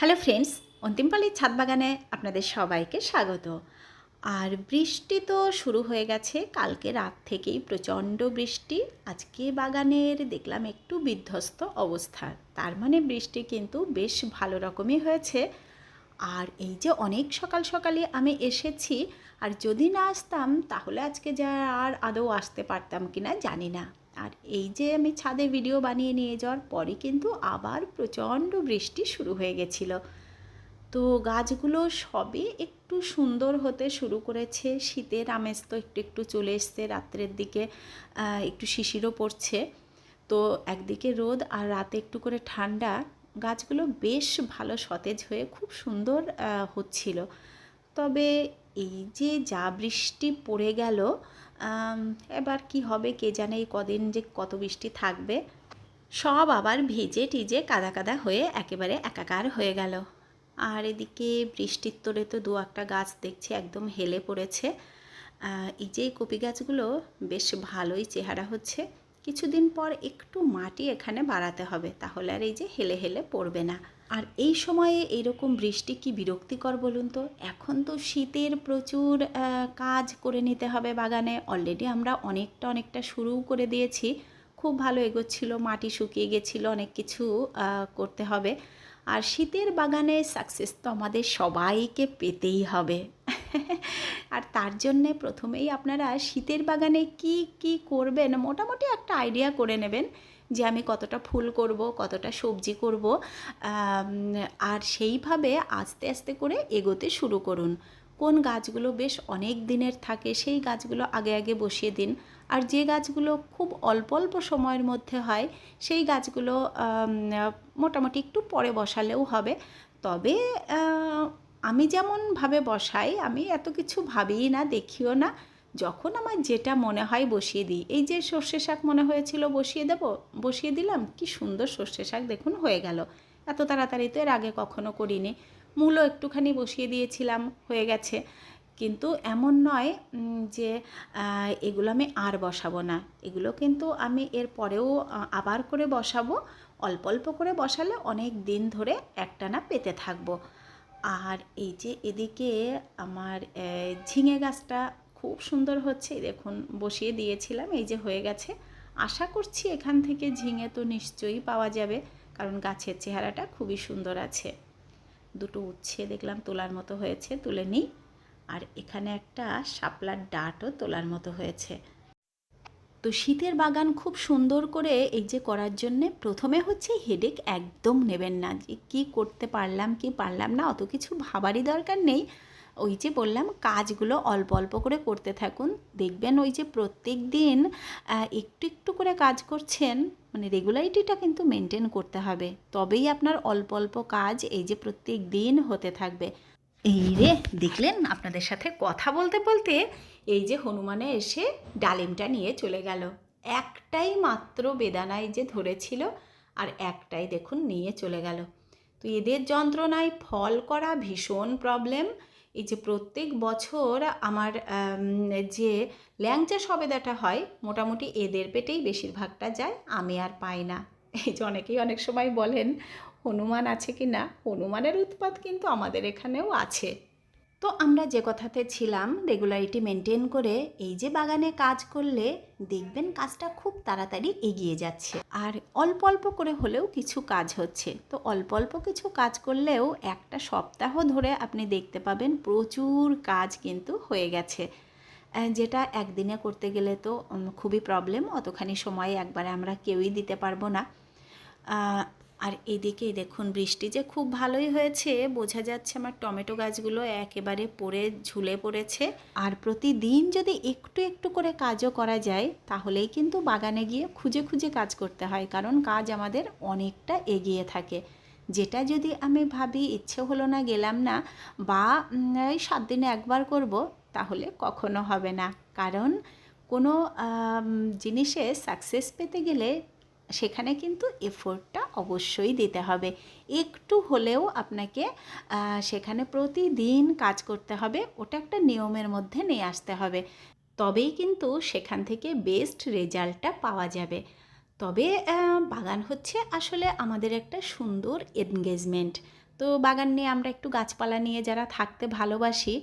Hello friends, অন্তিমপালির ছাদ বাগানে আপনাদের সবাইকে স্বাগত। আর বৃষ্টি তো শুরু হয়ে গেছে, কালকে রাত থেকেই প্রচণ্ড বৃষ্টি। আজকে বাগানের দেখলাম একটু বিধ্বস্ত অবস্থা, তার মানে বৃষ্টি কিন্তু বেশ ভালো রকমই হয়েছে। আর এই যে অনেক সকাল সকালে আমি এসেছি, আর যদি না আসতাম তাহলে আজকে যা আর আদৌ আসতে পারতাম কি না জানি না। আর এই যে আমি ছাদে ভিডিও বানিয়ে নিয়ে যাওয়ার পরে কিন্তু আবার প্রচণ্ড বৃষ্টি শুরু হয়ে গেছিল। তো গাছগুলো সবে একটু সুন্দর হতে শুরু করেছে। শীতের আমেজ তো একটু একটু চলে এসছে, রাত্রের দিকে একটু শিশিরও পড়ছে। তো একদিকে রোদ আর রাতে একটু করে ঠান্ডা। গাছগুলো বেশ ভালো সতেজ হয়ে খুব সুন্দর হচ্ছিল। তবে এই যে যা বৃষ্টি পড়ে গেল এবার কি হবে কে জানে এই কদিন যে কত বৃষ্টি থাকবে। সব আবার ভিজে টিজে কাদা কাদা হয়ে একেবারে একাকার হয়ে গেল। আর এদিকে বৃষ্টির তোরে তো দু একটা গাছ দেখছি একদম হেলে পড়েছে। এই যে কপি গাছগুলো বেশ ভালোই চেহারা হচ্ছে। কিছুদিন পর একটু মাটি এখানে বাড়াতে হবে, তাহলে আর এই যে হেলে হেলে পড়বে না। আর এই সময়ে এরকম বৃষ্টি কি বিরক্তিকর বলুন তো? এখন তো শীতের প্রচুর কাজ করে নিতে হবে বাগানে। অলরেডি আমরা অনেকটা অনেকটা শুরুও করে দিয়েছি। খুব ভালো এগোচ্ছিল, মাটি শুকিয়ে গেছিল, অনেক কিছু করতে হবে। আর শীতের বাগানে সাকসেস তো আমাদের সবাইকে পেতেই হবে। আর তার জন্যে প্রথমেই আপনারা শীতের বাগানে কি কি করবেন, মোটামুটি একটা আইডিয়া করে নেবেন। যে আমি কতটা ফুল করব, কতটা সবজি করব আর সেইভাবে আস্তে আস্তে করে এগোতে শুরু করুন। কোন গাছগুলো বেশ অনেক দিনের থাকে, সেই গাছগুলো আগে আগে বসিয়ে দিন। আর যে গাছগুলো খুব অল্প অল্প সময়ের মধ্যে হয়, সেই গাছগুলো মোটামুটি একটু পরে বসালেও হবে। তবে আমি যেমনভাবে বসাই, আমি এত কিছু ভাবিই না, দেখিও না। যখন আমার যেটা মনে হয় বসিয়ে দিই, এই যে সর্ষে শাক মনে হয়েছিল বসিয়ে দেব, বসিয়ে দিলাম, কি সুন্দর সর্ষে শাক দেখুন হয়ে গেল। এত তাড়াতাড়ি তো এর আগে কখনো করিনি। মূলও একটুখানি বসিয়ে দিয়েছিলাম, হয়ে গেছে। কিন্তু এমন নয় যে এগুলো আমি আর বসাবো না। এগুলো কিন্তু আমি এর পরেও আবার করে বসাবো। অল্প অল্প করে বসালে অনেক দিন ধরে একটানা পেতে থাকব। আর এই যে এদিকে আমার ঝিঙে গাছটা খুব সুন্দর হচ্ছে। দেখুন, বসিয়ে দিয়েছিলাম, এই যে হয়ে গেছে। আশা করছি এখান থেকে ঝিঙে তো নিশ্চয়ই পাওয়া যাবে, কারণ গাছের চেহারাটা খুবই সুন্দর আছে। দুটো উচ্ছে দেখলাম তোলার মতো হয়েছে, তুলে নিই। আর এখানে একটা শাপলার ডাটও তোলার মতো হয়েছে। তো শীতের বাগান খুব সুন্দর করে এই যে করার জন্যে প্রথমে হচ্ছে হেডেক একদম নেবেন না। যে কী করতে পারলাম, কি পারলাম না, অত কিছু ভাবারই দরকার নেই। ওই যে বললাম, কাজগুলো অল্প অল্প করে করতে থাকুন। দেখবেন ওই যে প্রত্যেক দিন একটু একটু করে কাজ করছেন মানে রেগুলারিটিটা কিন্তু মেনটেন করতে হবে। তবেই আপনার অল্প অল্প কাজ এই যে প্রত্যেক দিন হতে থাকবে। এই রে, দেখলেন? আপনাদের সাথে কথা বলতে বলতে এই যে হনুমানে এসে ডালিমটা নিয়ে চলে গেল। একটাই মাত্র বেদানায় যে ধরেছিল, আর একটাই দেখুন নিয়ে চলে গেল। তো এদের যন্ত্রণায় ফল করা ভীষণ প্রবলেম এই যে প্রত্যেক বছর আমার যে ল্যাংচা সবেদাটা হয়, মোটামুটি এদের পেটেই বেশিরভাগটা যায়, আমি আর পাই না। এই যে অনেকেই অনেক সময় বলেন, হনুমান আছে কি না হনুমানের উৎপাত কিন্তু আমাদের এখানেও আছে। তো আমরা যে কথাতে ছিলাম রেগুলারিটি মেনটেন করে এই যে বাগানে কাজ করলে দেখবেন কাজটা খুব তাড়াতাড়ি এগিয়ে যাচ্ছে। আর অল্প অল্প করে হলেও কিছু কাজ হচ্ছে। তো অল্প অল্প কিছু কাজ করলেও একটা সপ্তাহ ধরে আপনি দেখতে পাবেন প্রচুর কাজ কিন্তু হয়ে গেছে। যেটা একদিনে করতে গেলে তো খুবই প্রবলেম অতখানি সময় একবারে আমরা কেউই দিতে পারব না। আর এদিকে দেখুন বৃষ্টি যে খুব ভালোই হয়েছে, বোঝা যাচ্ছে আমার টমেটো গাছগুলো একেবারে পড়ে, ঝুলে পড়েছে। আর প্রতিদিন যদি একটু একটু করে কাজও করা যায়, তাহলেই কিন্তু বাগানে গিয়ে খুঁজে খুঁজে কাজ করতে হয়, কারণ কাজ আমাদের অনেকটা এগিয়ে থাকে। যেটা যদি আমি ভাবি ইচ্ছে হলো না গেলাম না, বা সাত দিনে একবার করব, তাহলে কখনো হবে না। কারণ কোনো জিনিসে সাকসেস পেতে গেলে সেখানে কিন্তু এফোর্টটা অবশ্যই দিতে হবে। একটু হলেও আপনাকে সেখানে প্রতিদিন কাজ করতে হবে, ওটা একটা নিয়মের মধ্যে নিয়ে আসতে হবে। তবেই কিন্তু সেখান থেকে বেস্ট রেজাল্টটা পাওয়া যাবে। তবে বাগান হচ্ছে আসলে আমাদের একটা সুন্দর এনগেজমেন্ট তো বাগান নিয়ে আমরা একটু গাছপালা নিয়ে যারা থাকতে ভালোবাসি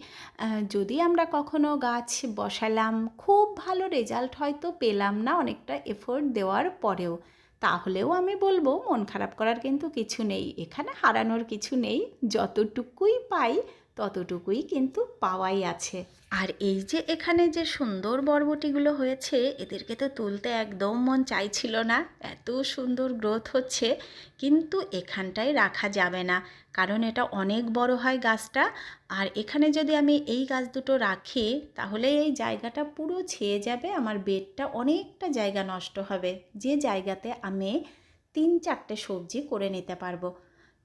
যদি আমরা কখনো গাছ বসালাম, খুব ভালো রেজাল্ট হয়তো পেলাম না অনেকটা এফোর্ট দেওয়ার পরেও। তাহলেও আমি বলব, মন খারাপ করার কিন্তু কিছু নেই। এখানে হারানোর কিছু নেই। যতটুকুই পাই ততটুকুই কিন্তু পাওয়াই আছে। আর এই যে এখানে যে সুন্দর বরবটিগুলো হয়েছে, এদেরকে তো তুলতে একদম মন চাইছিল না। এত সুন্দর গ্রোথ হচ্ছে, কিন্তু এখানটায় রাখা যাবে না। কারণ এটা অনেক বড় হয় গাছটা। আর এখানে যদি আমি এই গাছ দুটো রাখি, তাহলে এই জায়গাটা পুরো ছেয়ে যাবে, আমার বেডটা অনেকটা জায়গা নষ্ট হবে। যে জায়গাতে আমি তিন চারটে সবজি করে নিতে পারব।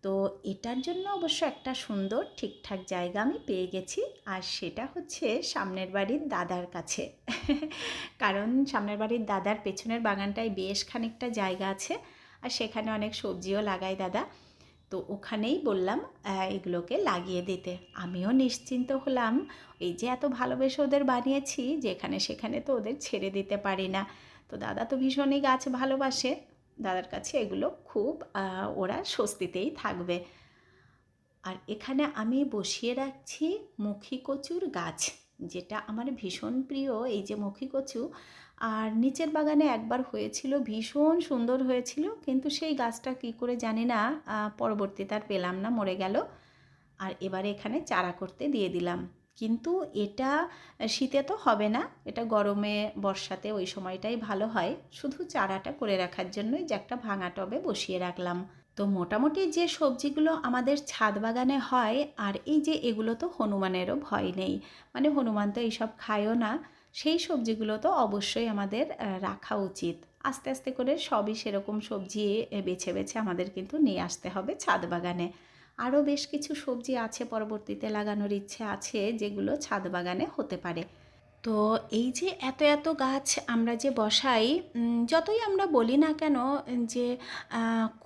তো এটার জন্য অবশ্য একটা সুন্দর ঠিকঠাক জায়গা আমি পেয়ে গেছি। আর সেটা হচ্ছে সামনের বাড়ির দাদার কাছে। কারণ সামনের বাড়ির দাদার পেছনের বাগানটায় বেশ খানিকটা জায়গা আছে। আর সেখানে অনেক সবজিও লাগায় দাদা। তো ওখানেই বললাম এগুলোকে লাগিয়ে দিতে। আমিও নিশ্চিন্ত হলাম, এই যে এত ভালোবেসে ওদের বানিয়েছি, যেখানে সেখানে তো ওদের ছেড়ে দিতে পারি না। তো দাদা তো ভীষণই গাছ ভালোবাসে। দাদার কাছে এগুলো খুব ওরা স্বস্তিতেই থাকবে। আর এখানে আমি বসিয়ে রাখছি মুখী কচুর গাছ, যেটা আমার ভীষণ প্রিয়, এই যে মুখী কচু। আর নিচের বাগানে একবার হয়েছিল, ভীষণ সুন্দর হয়েছিল, কিন্তু সেই গাছটা কী করে জানি না পরবর্তীতে আর পেলাম না, মরে গেল। আর এবারে এখানে চারা করতে দিয়ে দিলাম। কিন্তু এটা শীতে তো হবে না। এটা গরমে, বর্ষাতে ওই সময়টাই ভালো হয়। শুধু চারাটা করে রাখার জন্যই যে একটা ভাঙা টবে বসিয়ে রাখলাম। তো মোটামুটি যে সবজিগুলো আমাদের ছাদ বাগানে হয়, আর এই যে এগুলো তো হনুমানেরও ভয় নেই। মানে হনুমান তো এইসব খায়ও না। সেই সবজিগুলো তো অবশ্যই আমাদের রাখা উচিত। আস্তে আস্তে করে সবই সেরকম সবজি বেছে বেছে আমাদের কিন্তু নিয়ে আসতে হবে ছাদ বাগানে। আরও বেশ কিছু সবজি আছে পরবর্তীতে লাগানোর ইচ্ছে আছে, যেগুলো ছাদ বাগানে হতে পারে। তো এই যে এত এত গাছ আমরা যে বসাই যতই আমরা বলি না কেন, যে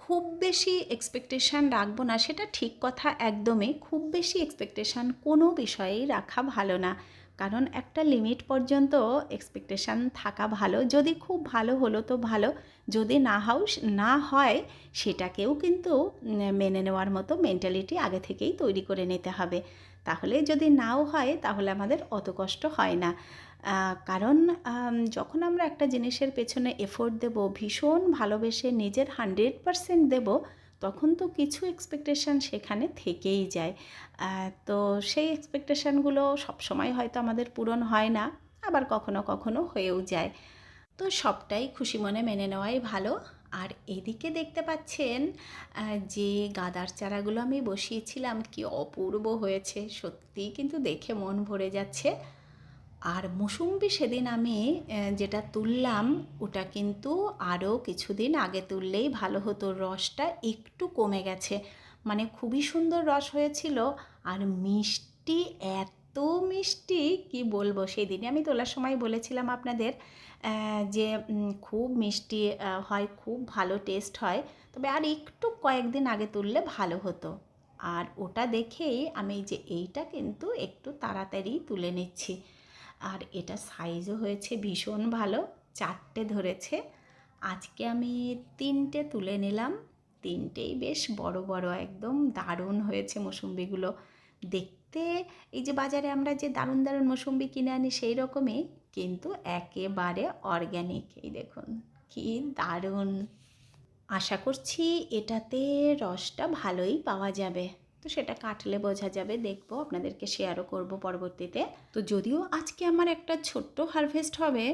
খুব বেশি এক্সপেকটেশান রাখব না, সেটা ঠিক কথা একদমই। খুব বেশি এক্সপেকটেশান কোনো বিষয়েই রাখা ভালো না। কারণ একটা লিমিট পর্যন্ত এক্সপেকটেশান থাকা ভালো। যদি খুব ভালো হলো তো ভালো, যদি না হাও, না হয়, সেটাকেও কিন্তু মেনে নেওয়ার মতো মেন্টালিটি আগে থেকেই তৈরি করে নিতে হবে। তাহলে যদি নাও হয়, তাহলে আমাদের অত কষ্ট হয় না। কারণ যখন আমরা একটা জিনিসের পেছনে এফোর্ট দেব, ভীষণ ভালোবেসে নিজের হান্ড্রেড পারসেন্ট দেবো তখন তো কিছু এক্সপেকটেশান সেখানে থেকেই যায়। তো সেই এক্সপেকটেশানগুলো সবসময় হয়তো আমাদের পূরণ হয় না, আবার কখনো কখনো হয়েও যায়। তো সবটাই খুশি মনে মেনে নেওয়াই ভালো। আর এদিকে দেখতে পাচ্ছেন যে গাদার চারাগুলো আমি বসিয়েছিলাম, কি অপূর্ব হয়েছে। সত্যিই কিন্তু দেখে মন ভরে যাচ্ছে। আর মুসুম্বি সেদিন আমি যেটা তুললাম, ওটা কিন্তু আরও কিছুদিন আগে তুললেই ভালো হতো। রসটা একটু কমে গেছে। মানে খুবই সুন্দর রস হয়েছিল। আর মিষ্টি, এত মিষ্টি, কি বলব? সেই দিনে আমি তোলার সময় বলেছিলাম আপনাদের যে খুব মিষ্টি হয়, খুব ভালো টেস্ট হয়। তবে আর একটু কয়েকদিন আগে তুললে ভালো হতো। আর ওটা দেখেই আমি যে, এইটা কিন্তু একটু তাড়াতাড়ি তুলে নিচ্ছি। আর এটা সাইজও হয়েছে ভীষণ ভালো, চারটে ধরেছে। আজকে আমি তিনটে তুলে নিলাম। তিনটেই বেশ বড় বড়, একদম দারুণ হয়েছে মৌসুম্বিগুলো। দেখতে এই যে বাজারে আমরা যে দারুণ দারুণ মৌসুম্বি কিনে আনি সেই রকমই, কিন্তু একেবারে অর্গ্যানিক এই দেখুন, কি দারুণ। আশা করছি এটাতে রসটা ভালোই পাওয়া যাবে। তো সেটা কাটলে বোঝা যাবে, দেখব, আপনাদেরকে শেয়ারও করব পরবর্তীতে। তো যদিও আজকে আমার একটা ছোট্ট হারভেস্ট হবে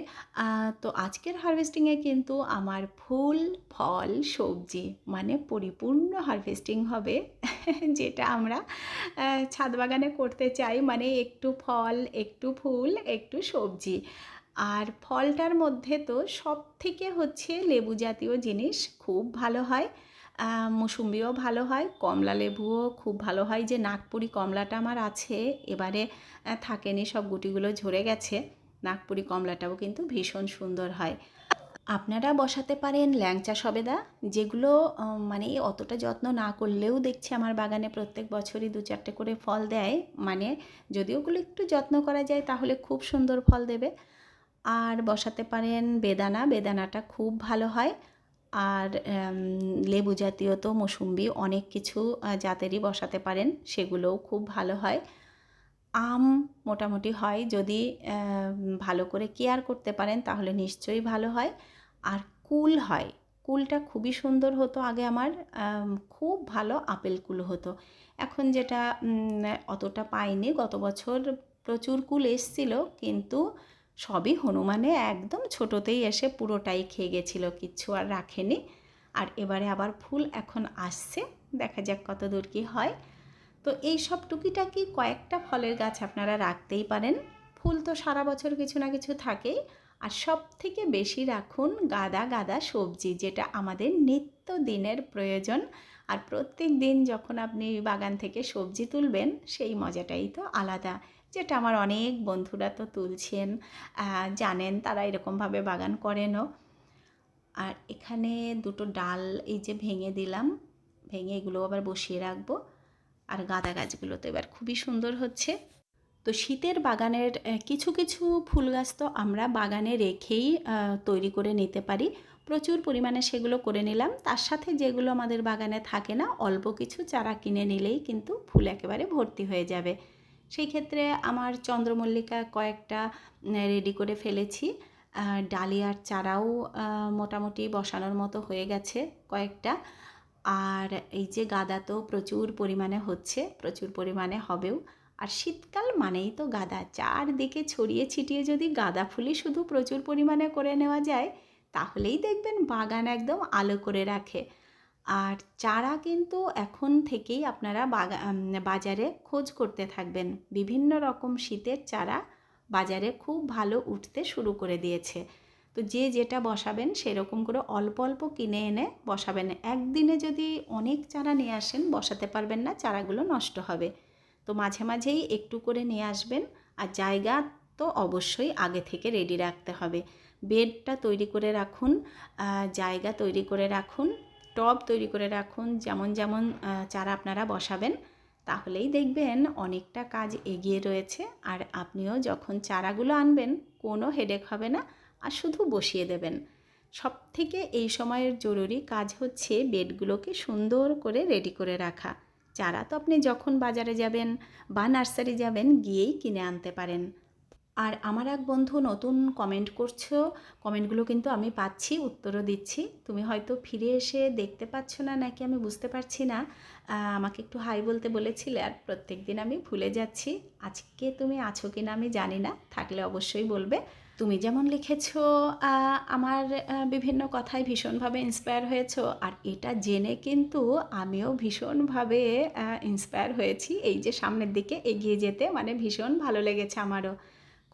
তো আজকের হারভেস্টিংয়ে কিন্তু আমার ফুল, ফল, সবজি মানে পরিপূর্ণ হারভেস্টিং হবে, যেটা আমরা ছাদ বাগানে করতে চাই মানে একটু ফল, একটু ফুল, একটু সবজি। আর ফলটার মধ্যে তো সব থেকে হচ্ছে লেবু জাতীয় জিনিস খুব ভালো হয়। মুসুম্বিও ভালো হয়, কমলা লেবুও খুব ভালো হয়। যে নাগপুরি কমলাটা আমার আছে, এবারে থাকেনি, সব গুটিগুলো ঝরে গেছে। নাগপুরি কমলাটাও কিন্তু ভীষণ সুন্দর হয়। আপনারা বসাতে পারেন ল্যাংচা সবেদা, যেগুলো মানে অতটা যত্ন না করলেও দেখছি আমার বাগানে প্রত্যেক বছরই দু চারটে করে ফল দেয়। মানে যদি ওগুলো একটু যত্ন করা যায় তাহলে খুব সুন্দর ফল দেবে। আর বসাতে পারেন বেদানা, বেদানাটা খুব ভালো হয়। আর লেবু জাতীয় তো মৌসুম্বি অনেক কিছু জাতেরই বসাতে পারেন, সেগুলোও খুব ভালো হয়। আম মোটামুটি হয়, যদি ভালো করে কেয়ার করতে পারেন তাহলে নিশ্চয়ই ভালো হয়। আর কুল হয়, কুলটা খুবই সুন্দর হতো আগে আমার খুব ভালো আপেল কুল হতো। এখন যেটা অতটা পাইনি, গত বছর প্রচুর কুল এসছিল, কিন্তু সবই হনুমানে একদম ছোটোতেই এসে পুরোটাই খেয়ে গেছিল, কিচ্ছু আর রাখেনি। আর এবারে আবার ফুল এখন আসছে, দেখা যাক কত দূর কী হয়। তো এই সব টুকিটাকি কয়েকটা ফলের গাছ আপনারা রাখতেই পারেন। ফুল তো সারা বছর কিছু না কিছু থাকেই। আর সব থেকে বেশি রাখুন গাদা গাদা সবজি, যেটা আমাদের নিত্য দিনের প্রয়োজন। আর প্রত্যেক দিন যখন আপনি বাগান থেকে সবজি তুলবেন, সেই মজাটাই তো আলাদা। যেটা আমার অনেক বন্ধুরা তো তুলছেন জানেন তারা এরকমভাবে বাগান করেনও। আর এখানে দুটো ডাল এই যে ভেঙে দিলাম, ভেঙে এগুলো আবার বসিয়ে রাখব। আর গাঁদা গাছগুলো তো এবার খুবই সুন্দর হচ্ছে। তো শীতের বাগানের কিছু কিছু ফুল গাছ তো আমরা বাগানে রেখেই তৈরি করে নিতে পারি। প্রচুর পরিমাণে সেগুলো করে নিলাম। তার সাথে যেগুলো আমাদের বাগানে থাকে না, অল্প কিছু চারা কিনে নিলেই কিন্তু ফুল একেবারে ভর্তি হয়ে যাবে। সেই ক্ষেত্রে আমার চন্দ্রমল্লিকা কয়েকটা রেডি করে ফেলেছি। ডালিয়ার চারাও মোটামুটি বসানোর মতো হয়ে গেছে কয়েকটা। আর এই যে গাঁদা তো প্রচুর পরিমাণে হচ্ছে, প্রচুর পরিমাণে হবেও। আর শীতকাল মানেই তো গাঁদা। চারদিকে ছড়িয়ে ছিটিয়ে যদি গাঁদা ফুলই শুধু প্রচুর পরিমাণে করে নেওয়া যায়, তাহলেই দেখবেন বাগান একদম আলো করে রাখে। আর চারা কিন্তু এখন থেকেই আপনারা বাজারে খোঁজ করতে থাকবেন। বিভিন্ন রকম শীতের চারা বাজারে খুব ভালো উঠতে শুরু করে দিয়েছে। তো যে যেটা বসাবেন সেরকম করে অল্প অল্প কিনে এনে বসাবেন। একদিনে যদি অনেক চারা নিয়ে আসেন, বসাতে পারবেন না, চারাগুলো নষ্ট হবে। তো মাঝে মাঝেই একটু করে নিয়ে আসবেন আর জায়গা তো অবশ্যই আগে থেকে রেডি রাখতে হবে। বেডটা তৈরি করে রাখুন জায়গা তৈরি করে রাখুন টব তৈরি করে রাখুন, যেমন যেমন চারা আপনারা বসাবেন, তাহলেই দেখবেন অনেকটা কাজ এগিয়ে রয়েছে। আর আপনিও যখন চারাগুলো আনবেন, কোনো হেডেক হবে না, আর শুধু বসিয়ে দেবেন। সব থেকে এই সময়ের জরুরি কাজ হচ্ছে বেডগুলোকে সুন্দর করে রেডি করে রাখা। চারা তো আপনি যখন বাজারে যাবেন বা নার্সারি যাবেন, গিয়েই কিনে আনতে পারেন। আর আমার এক বন্ধু নতুন কমেন্ট করছ কমেন্টগুলো কিন্তু আমি পাচ্ছি, উত্তরও দিচ্ছি। তুমি হয়তো ফিরে এসে দেখতে পাচ্ছ না, নাকি আমি বুঝতে পারছি না আমাকে একটু হাই বলতে বলেছিলে আর প্রত্যেক দিন আমি ভুলে যাচ্ছি। আজকে তুমি আছো কি না আমি জানি না, থাকলে অবশ্যই বলবে। তুমি যেমন লিখেছো আমার বিভিন্ন কথায় ভীষণভাবে ইন্সপায়ার হয়েছো, আর এটা জেনে কিন্তু আমিও ভীষণভাবে ইন্সপায়ার হয়েছি। এই যে সামনের দিকে এগিয়ে যেতে মানে ভীষণ ভালো লেগেছে আমারও।